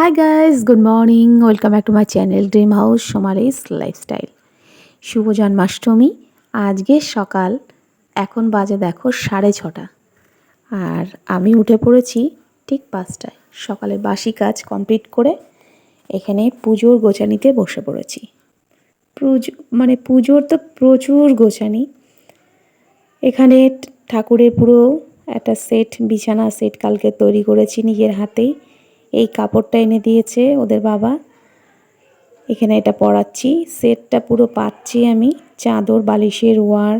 Hi guys good morning welcome back to my channel dream house Somali's lifestyle শুভ জন্মাষ্টমী। আজকে সকাল, এখন বাজে দেখো সাড়ে ছটা। আর আমি উঠে পড়েছি ঠিক পাঁচটায়। সকালে বাসি কাজ কমপ্লিট করে এখানে পুজোর গোছানিতে বসে পড়েছি। পুজো মানে পুজোর তো প্রচুর গোছানি। এখানে ঠাকুরের পুরো একটা সেট বিছানা সেট কালকে তৈরি করেছি নিজের হাতেই। এই কাপড়টা এনে দিয়েছে ওদের বাবা। এখানে এটা পরাচ্ছি। সেটটা পুরো পাচ্ছি আমি। চাদর, বালিশের ওয়ার,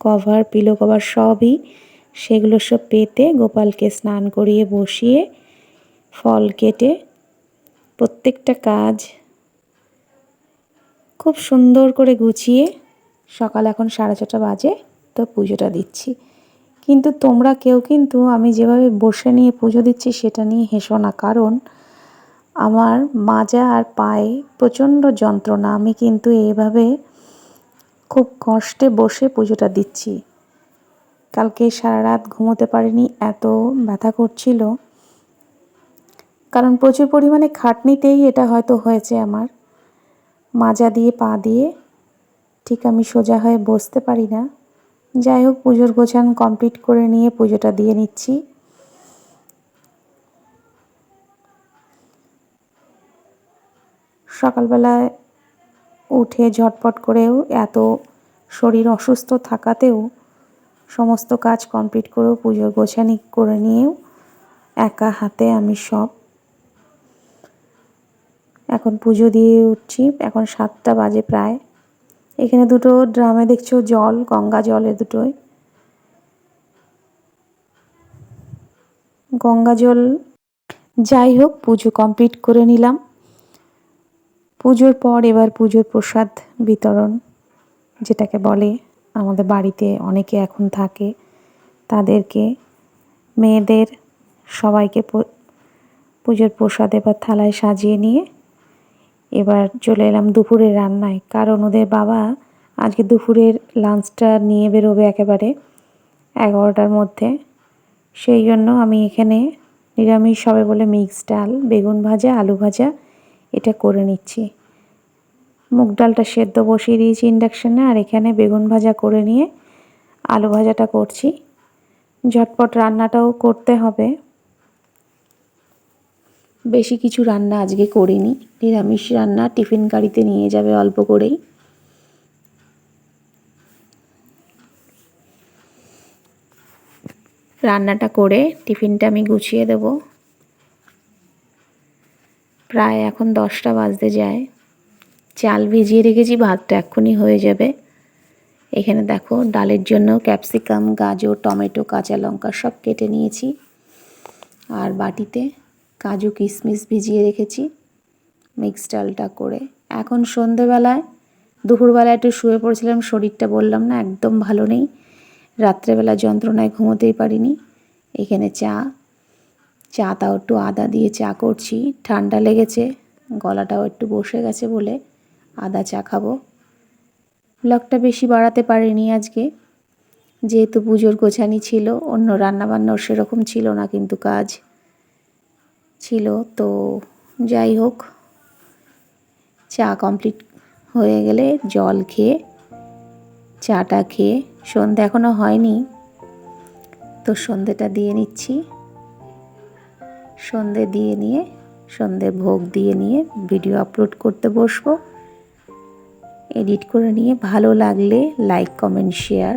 কভার পিলো কভার সবই সেগুলো সব পেতে গোপালকে স্নান করিয়ে বসিয়ে ফল কেটে প্রত্যেকটা কাজ খুব সুন্দর করে গুছিয়ে সকাল এখন সাড়ে ছটা বাজে, তো পুজোটা দিচ্ছি। কিন্তু তোমরা কেউ কিন্তু আমি যেভাবে বসে নিয়ে পুজো দিচ্ছি সেটা নিয়ে হেসো না। কারণ আমার মাজা আর পায়ে প্রচণ্ড যন্ত্রণা। আমি কিন্তু এইভাবে খুব কষ্টে বসে পুজোটা দিচ্ছি। কালকে সারা রাত ঘুমোতে পারিনি, এত ব্যথা করছিল। কারণ প্রচুর পরিমাণে খাটনিতেই এটা হয়তো হয়েছে আমার। মাজা দিয়ে পা দিয়ে ঠিক আমি সোজা হয়ে বসতে পারি না। যাই হোক, পুজোর গোছান কমপ্লিট করে নিয়ে পুজোটা দিয়ে নিচ্ছি। সকালবেলায় উঠে ঝটপট করেও এত শরীর অসুস্থ থাকাতেও সমস্ত কাজ কমপ্লিট করেও পুজোর গোছানি করে নিয়েও একা হাতে আমি সব এখন পুজো দিয়ে উঠছি। এখন সাতটা বাজে প্রায়। এখানে দুটো ড্রামে দেখছ জল, গঙ্গা জল এ দুটোই। গঙ্গা জল, যাই হোক, পুজো কমপ্লিট করে নিলাম। পুজোর পর এবার পুজোর প্রসাদ বিতরণ, যেটাকে বলে আমাদের বাড়িতে অনেকে এখন থাকে, তাদেরকে, মেয়েদের সবাইকে পুজোর প্রসাদ এবার থালায় সাজিয়ে নিয়ে এবার চলে এলাম দুপুরের রান্নায়, কারণ ওদের বাবা আজকে দুপুরের লাঞ্চটা নিয়ে বেরোবে একেবারে এগারোটার মধ্যে। সেই জন্য আমি এখানে নিরামিষ হবে বলে মিক্স ডাল, বেগুন ভাজা, আলু ভাজা এটা করে নিচ্ছি। মুগ ডালটা সেদ্ধ বসিয়ে দিয়েছি ইন্ডাকশানে আর এখানে বেগুন ভাজা করে নিয়ে আলু ভাজাটা করছি। ঝটপট রান্নাটাও করতে হবে। বেশি কিছু রান্না আজকে করিনি। নিরামিষ রান্না টিফিন গাড়িতে নিয়ে যাবে অল্প করেই। রান্নাটা করে টিফিনটা আমি গুছিয়ে দেব। প্রায় এখন দশটা বাজতে যায়। চাল ভিজিয়ে রেখেছি, ভাতটা এক্ষুনি হয়ে যাবে। এখানে দেখো ডালের জন্য ক্যাপসিকাম, গাজর, টমেটো, কাঁচা লঙ্কা সব কেটে নিয়েছি। আর বাটিতে কাজু কিশমিশ ভিজিয়ে রেখেছি মিক্স ডালটা করে। এখন সন্ধেবেলায়, দুপুরবেলায় একটু শুয়ে পড়েছিলাম, শরীরটা বললাম না, একদম ভালো নেই। রাত্রেবেলা যন্ত্রণায় ঘুমোতেই পারিনি। এখানে চা চা তাও একটু আদা দিয়ে চা করছি। ঠান্ডা লেগেছে, গলাটাও একটু বসে গেছে বলে আদা চা খাব। ব্লগটা বেশি বাড়াতে পারিনি আজকে। যেহেতু পুজোর গোছানি ছিল, অন্য রান্নাবান্নাও সেরকম ছিল না কিন্তু কাজ। ছিল, তো যাই হোক, চা কমপ্লিট হয়ে গেলে জল খেয়ে, চাটা খেয়ে, সন্ধে এখনও হয়নি, তো সন্ধেটা দিয়ে নিচ্ছি। সন্ধে দিয়ে নিয়ে, সন্ধে ভোগ দিয়ে নিয়ে ভিডিও আপলোড করতে বসবো। এডিট করে নিয়ে ভালো লাগলে লাইক কমেন্ট শেয়ার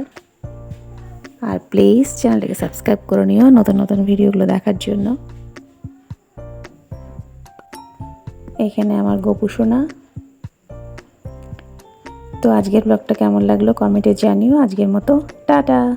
আর প্লিজ চ্যানেলটাকে সাবস্ক্রাইব করে নিও নতুন নতুন ভিডিওগুলো দেখার জন্য। এখানে আমার গোপুসোনা তো আজকের ব্লগটা কেমন লাগল কমেন্টে জানিও। আজকের মতো টাটা।